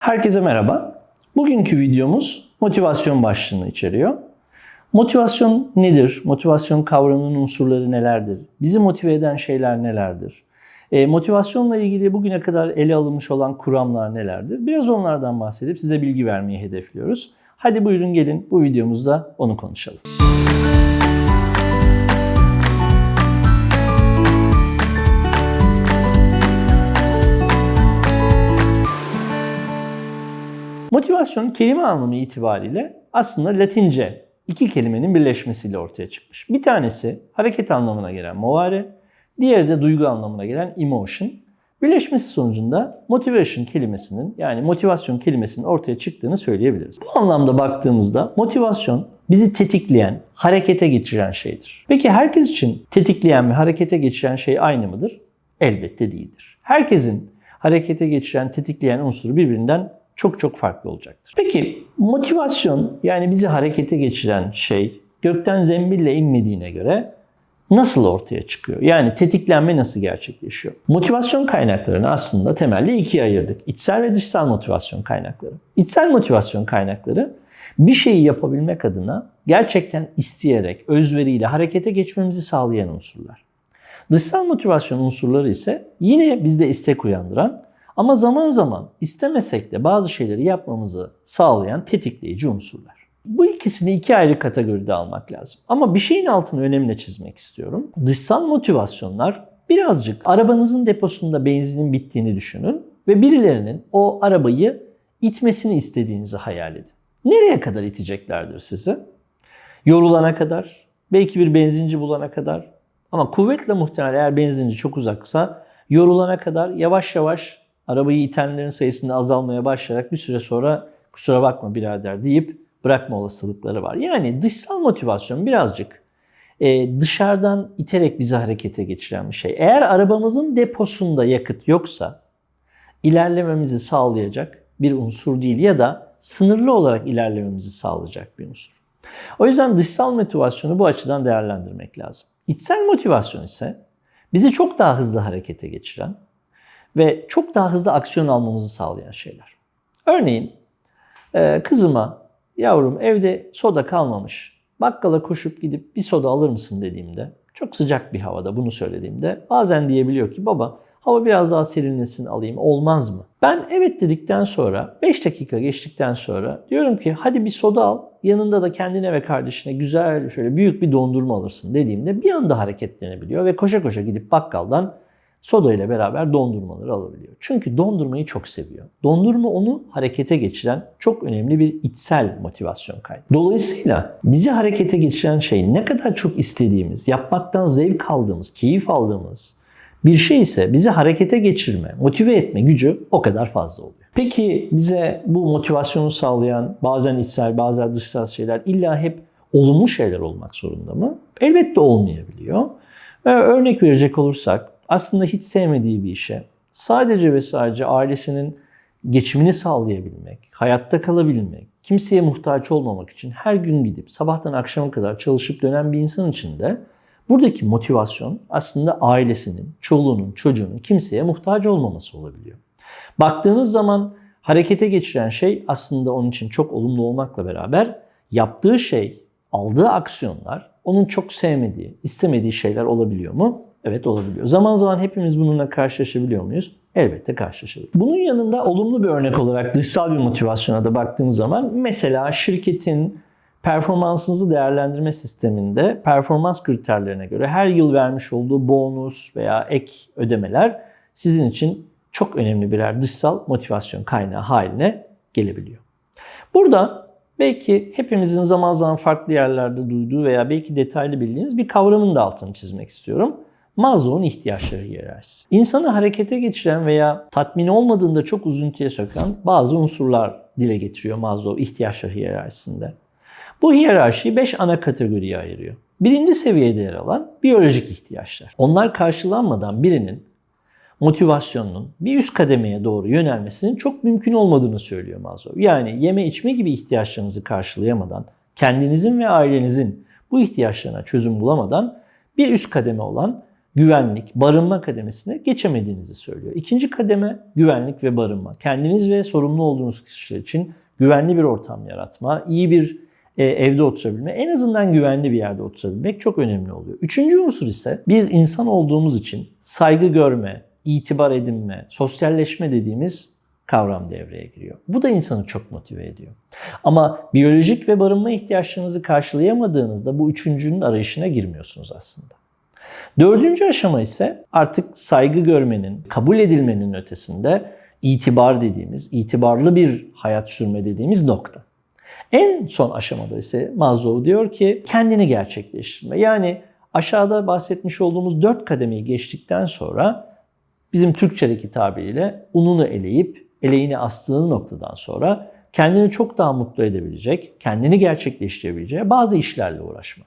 Herkese merhaba. Bugünkü videomuz motivasyon başlığını içeriyor. Motivasyon nedir? Motivasyon kavramının unsurları nelerdir? Bizi motive eden şeyler nelerdir? E, motivasyonla ilgili bugüne kadar ele alınmış olan kuramlar nelerdir? Biraz onlardan bahsedip size bilgi vermeyi hedefliyoruz. Hadi buyurun gelin bu videomuzda onu konuşalım. Motivasyon kelime anlamı itibariyle aslında Latince iki kelimenin birleşmesiyle ortaya çıkmış. Bir tanesi hareket anlamına gelen movare, diğeri de duygu anlamına gelen emotion. Birleşmesi sonucunda motivation kelimesinin yani motivasyon kelimesinin ortaya çıktığını söyleyebiliriz. Bu anlamda baktığımızda motivasyon bizi tetikleyen, harekete geçiren şeydir. Peki herkes için tetikleyen ve harekete geçiren şey aynı mıdır? Elbette değildir. Herkesin harekete geçiren, tetikleyen unsuru birbirinden çok çok farklı olacaktır. Peki motivasyon yani bizi harekete geçiren şey gökten zembille inmediğine göre nasıl ortaya çıkıyor? Yani tetiklenme nasıl gerçekleşiyor? Motivasyon kaynaklarını aslında temelde ikiye ayırdık. İçsel ve dışsal motivasyon kaynakları. İçsel motivasyon kaynakları bir şeyi yapabilmek adına gerçekten isteyerek, özveriyle harekete geçmemizi sağlayan unsurlar. Dışsal motivasyon unsurları ise yine bizde istek uyandıran ama zaman zaman istemesek de bazı şeyleri yapmamızı sağlayan tetikleyici unsurlar. Bu ikisini iki ayrı kategoride almak lazım. Ama bir şeyin altını önemli çizmek istiyorum. Dışsal motivasyonlar birazcık arabanızın deposunda benzinin bittiğini düşünün ve birilerinin o arabayı itmesini istediğinizi hayal edin. Nereye kadar iteceklerdir sizi? Yorulana kadar, belki bir benzinci bulana kadar. Ama kuvvetle muhtemel eğer benzinci çok uzaksa yorulana kadar yavaş yavaş arabayı itenlerin sayısında azalmaya başlayarak bir süre sonra kusura bakma birader deyip bırakma olasılıkları var. Yani dışsal motivasyon birazcık e, dışarıdan iterek bizi harekete geçiren bir şey. Eğer arabamızın deposunda yakıt yoksa ilerlememizi sağlayacak bir unsur değil ya da sınırlı olarak ilerlememizi sağlayacak bir unsur. O yüzden dışsal motivasyonu bu açıdan değerlendirmek lazım. İçsel motivasyon ise bizi çok daha hızlı harekete geçiren, ve çok daha hızlı aksiyon almamızı sağlayan şeyler. Örneğin e, kızıma yavrum evde soda kalmamış. Bakkala koşup gidip bir soda alır mısın dediğimde çok sıcak bir havada bunu söylediğimde bazen diyebiliyor ki baba hava biraz daha serinlesin alayım olmaz mı? Ben evet dedikten sonra 5 dakika geçtikten sonra diyorum ki hadi bir soda al yanında da kendine ve kardeşine güzel şöyle büyük bir dondurma alırsın dediğimde bir anda hareketlenebiliyor ve koşa koşa gidip bakkaldan soda ile beraber dondurmaları alabiliyor. Çünkü dondurmayı çok seviyor. Dondurma onu harekete geçiren çok önemli bir içsel motivasyon kaynağı. Dolayısıyla bizi harekete geçiren şey ne kadar çok istediğimiz, yapmaktan zevk aldığımız, keyif aldığımız bir şey ise bizi harekete geçirme, motive etme gücü o kadar fazla oluyor. Peki bize bu motivasyonu sağlayan bazen içsel bazen dışsal şeyler illa hep olumlu şeyler olmak zorunda mı? Elbette olmayabiliyor. Örnek verecek olursak aslında hiç sevmediği bir işe sadece ve sadece ailesinin geçimini sağlayabilmek, hayatta kalabilmek, kimseye muhtaç olmamak için her gün gidip sabahtan akşama kadar çalışıp dönen bir insan için de buradaki motivasyon aslında ailesinin, çoluğunun, çocuğunun kimseye muhtaç olmaması olabiliyor. Baktığınız zaman harekete geçiren şey aslında onun için çok olumlu olmakla beraber yaptığı şey, aldığı aksiyonlar onun çok sevmediği, istemediği şeyler olabiliyor mu? Evet olabiliyor. Zaman zaman hepimiz bununla karşılaşabiliyor muyuz? Elbette karşılaşabiliyoruz. Bunun yanında olumlu bir örnek olarak dışsal bir motivasyona da baktığımız zaman mesela şirketin performansınızı değerlendirme sisteminde performans kriterlerine göre her yıl vermiş olduğu bonus veya ek ödemeler sizin için çok önemli birer dışsal motivasyon kaynağı haline gelebiliyor. Burada belki hepimizin zaman zaman farklı yerlerde duyduğu veya belki detaylı bildiğiniz bir kavramın da altını çizmek istiyorum. Maslow'un ihtiyaçları hiyerarşisi. İnsanı harekete geçiren veya tatmin olmadığında çok üzüntüye söken bazı unsurlar dile getiriyor Maslow ihtiyaçları hiyerarşisinde. Bu hiyerarşiyi 5 ana kategoriye ayırıyor. Birinci seviyede yer alan biyolojik ihtiyaçlar. Onlar karşılanmadan birinin motivasyonunun bir üst kademeye doğru yönelmesinin çok mümkün olmadığını söylüyor Maslow. Yani yeme içme gibi ihtiyaçlarınızı karşılayamadan, kendinizin ve ailenizin bu ihtiyaçlarına çözüm bulamadan bir üst kademe olan güvenlik, barınma kademesine geçemediğinizi söylüyor. İkinci kademe güvenlik ve barınma. Kendiniz ve sorumlu olduğunuz kişiler için güvenli bir ortam yaratma, iyi bir e, evde oturabilme, en azından güvenli bir yerde oturabilmek çok önemli oluyor. Üçüncü unsur ise biz insan olduğumuz için saygı görme, itibar edinme, sosyalleşme dediğimiz kavram devreye giriyor. Bu da insanı çok motive ediyor. Ama biyolojik ve barınma ihtiyaçlarınızı karşılayamadığınızda bu üçüncünün arayışına girmiyorsunuz aslında. Dördüncü aşama ise artık saygı görmenin, kabul edilmenin ötesinde itibar dediğimiz, itibarlı bir hayat sürme dediğimiz nokta. En son aşamada ise Maslow diyor ki kendini gerçekleştirme. Yani aşağıda bahsetmiş olduğumuz dört kademeyi geçtikten sonra bizim Türkçedeki tabiriyle ununu eleyip eleğini astığı noktadan sonra kendini çok daha mutlu edebilecek, kendini gerçekleştirebileceği bazı işlerle uğraşma.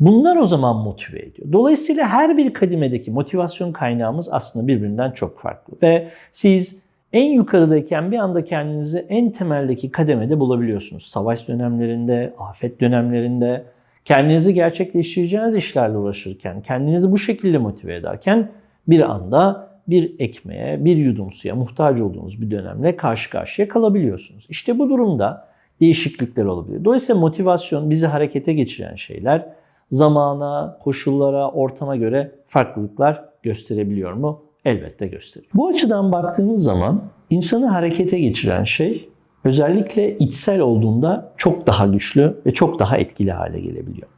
Bunlar o zaman motive ediyor. Dolayısıyla her bir kademedeki motivasyon kaynağımız aslında birbirinden çok farklı. Ve siz en yukarıdayken bir anda kendinizi en temeldeki kademede bulabiliyorsunuz. Savaş dönemlerinde, afet dönemlerinde, kendinizi gerçekleştireceğiniz işlerle uğraşırken, kendinizi bu şekilde motive ederken bir anda bir ekmeğe, bir yudum suya muhtaç olduğunuz bir dönemle karşı karşıya kalabiliyorsunuz. İşte bu durumda değişiklikler olabiliyor. Dolayısıyla motivasyon bizi harekete geçiren şeyler zamana, koşullara, ortama göre farklılıklar gösterebiliyor mu? Elbette gösteriyor. Bu açıdan baktığımız zaman insanı harekete geçiren şey özellikle içsel olduğunda çok daha güçlü ve çok daha etkili hale gelebiliyor.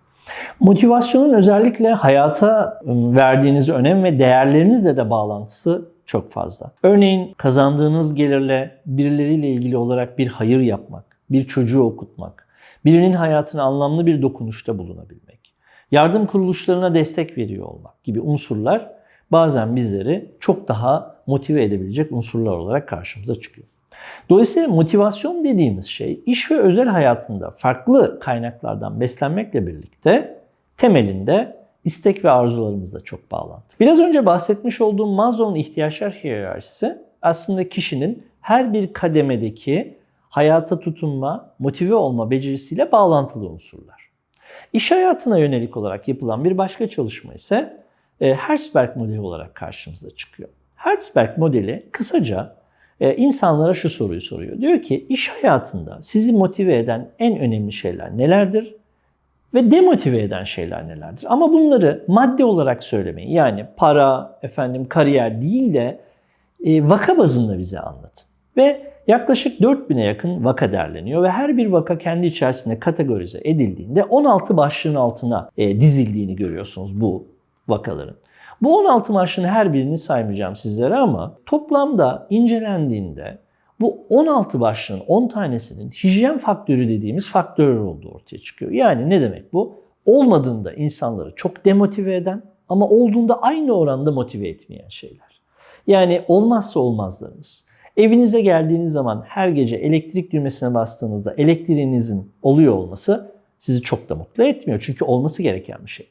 Motivasyonun özellikle hayata ıı, verdiğiniz önem ve değerlerinizle de bağlantısı çok fazla. Örneğin kazandığınız gelirle birileriyle ilgili olarak bir hayır yapmak, bir çocuğu okutmak, birinin hayatına anlamlı bir dokunuşta bulunabilmek, yardım kuruluşlarına destek veriyor olmak gibi unsurlar bazen bizleri çok daha motive edebilecek unsurlar olarak karşımıza çıkıyor. Dolayısıyla motivasyon dediğimiz şey iş ve özel hayatında farklı kaynaklardan beslenmekle birlikte temelinde istek ve arzularımızla çok bağlantılı. Biraz önce bahsetmiş olduğum Maslow'un ihtiyaçlar hiyerarşisi aslında kişinin her bir kademedeki hayata tutunma, motive olma becerisiyle bağlantılı unsurlar. İş hayatına yönelik olarak yapılan bir başka çalışma ise e, Herzberg modeli olarak karşımıza çıkıyor. Herzberg modeli kısaca e, insanlara şu soruyu soruyor. Diyor ki iş hayatında sizi motive eden en önemli şeyler nelerdir? Ve demotive eden şeyler nelerdir? Ama bunları madde olarak söylemeyin. Yani para, efendim kariyer değil de e, vaka bazında bize anlatın. Ve yaklaşık 4000'e yakın vaka derleniyor ve her bir vaka kendi içerisinde kategorize edildiğinde 16 başlığın altına e, dizildiğini görüyorsunuz bu vakaların. Bu 16 marşın her birini saymayacağım sizlere ama toplamda incelendiğinde bu 16 başlığın 10 tanesinin hijyen faktörü dediğimiz faktörler olduğu ortaya çıkıyor. Yani ne demek bu? Olmadığında insanları çok demotive eden ama olduğunda aynı oranda motive etmeyen şeyler. Yani olmazsa olmazlarımız. Evinize geldiğiniz zaman her gece elektrik düğmesine bastığınızda elektriğinizin oluyor olması sizi çok da mutlu etmiyor. Çünkü olması gereken bir şey.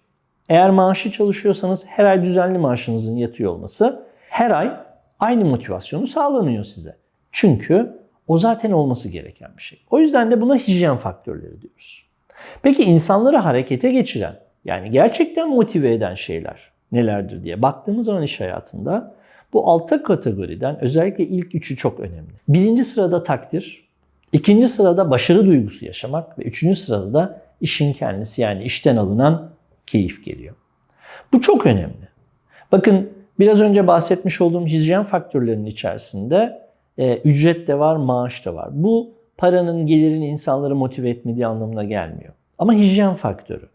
Eğer maaşı çalışıyorsanız her ay düzenli maaşınızın yatıyor olması her ay aynı motivasyonu sağlanıyor size. Çünkü o zaten olması gereken bir şey. O yüzden de buna hijyen faktörleri diyoruz. Peki insanları harekete geçiren, yani gerçekten motive eden şeyler nelerdir diye baktığımız zaman iş hayatında bu altı kategoriden özellikle ilk üçü çok önemli. Birinci sırada takdir, ikinci sırada başarı duygusu yaşamak ve üçüncü sırada da işin kendisi yani işten alınan keyif geliyor. Bu çok önemli. Bakın biraz önce bahsetmiş olduğum hijyen faktörlerinin içerisinde e, ücret de var, maaş da var. Bu paranın, gelirin insanları motive etmediği anlamına gelmiyor. Ama hijyen faktörü.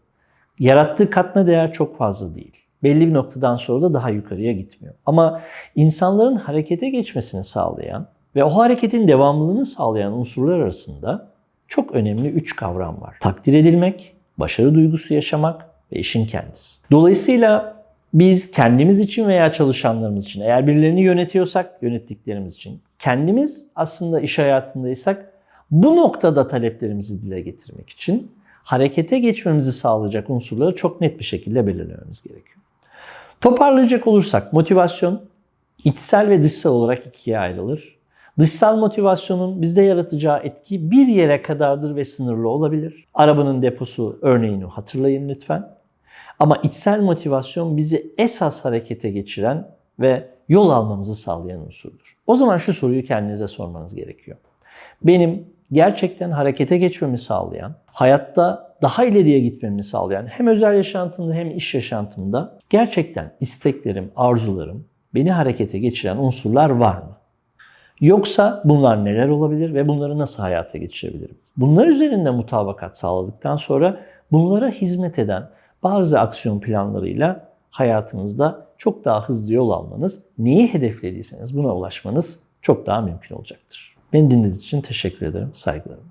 Yarattığı katma değer çok fazla değil. Belli bir noktadan sonra da daha yukarıya gitmiyor. Ama insanların harekete geçmesini sağlayan ve o hareketin devamlılığını sağlayan unsurlar arasında çok önemli üç kavram var. Takdir edilmek, başarı duygusu yaşamak ve işin kendisi. Dolayısıyla biz kendimiz için veya çalışanlarımız için eğer birilerini yönetiyorsak yönettiklerimiz için kendimiz aslında iş hayatındaysak bu noktada taleplerimizi dile getirmek için harekete geçmemizi sağlayacak unsurları çok net bir şekilde belirlememiz gerekiyor. Toparlayacak olursak motivasyon içsel ve dışsal olarak ikiye ayrılır. Dışsal motivasyonun bizde yaratacağı etki bir yere kadardır ve sınırlı olabilir. Arabanın deposu örneğini hatırlayın lütfen. Ama içsel motivasyon bizi esas harekete geçiren ve yol almamızı sağlayan unsurdur. O zaman şu soruyu kendinize sormanız gerekiyor. Benim gerçekten harekete geçmemi sağlayan, hayatta daha ileriye gitmemi sağlayan hem özel yaşantımda hem iş yaşantımda gerçekten isteklerim, arzularım, beni harekete geçiren unsurlar var mı? Yoksa bunlar neler olabilir ve bunları nasıl hayata geçirebilirim? Bunlar üzerinde mutabakat sağladıktan sonra bunlara hizmet eden bazı aksiyon planlarıyla hayatınızda çok daha hızlı yol almanız, neyi hedeflediyseniz buna ulaşmanız çok daha mümkün olacaktır. Beni dinlediğiniz için teşekkür ederim. Saygılarım.